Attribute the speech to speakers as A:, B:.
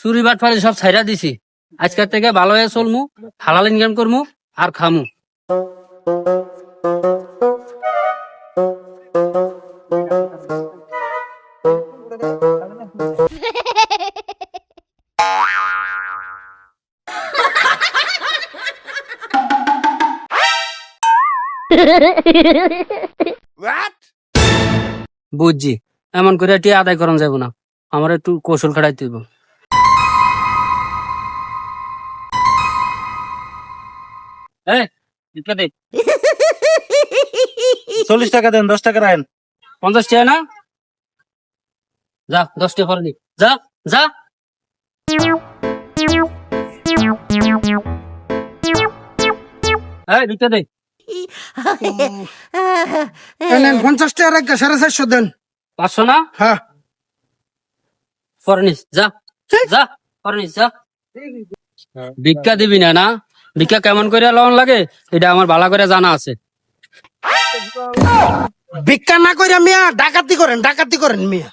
A: চুরি বাট ফারি সব ছাইরা দিছি। আজকের থেকে ভালো হয়ে চলমু হালাল ইনকাম করমু আর খামু। বুঝছি এমন করে টিয়া আদায় করন যাব না। আমার একটু কৌশল খাটাইতে দিব এই, টিপকা দে।
B: চল্লিশ টাকা দেন দশ টাকা রাখেন।
A: পঞ্চাশ টাকা না? যা দশ টাকা করে যা যা। এই দুইটা দে।
C: পঞ্চাশ টাকা রাখা সাড়ে চারশো দেন।
A: পাঁচশো না?
C: হ্যাঁ।
A: পরে যা। যা পরে নিস যা। ভিক্ষা দিবি না না? ভিক্ষা কেমন করে লোন লাগে, এটা আমার ভালো করে জানা আছে।
C: ভিক্ষা না করে মিয়া, ডাকাতি করেন ডাকাতি করেন মিয়া।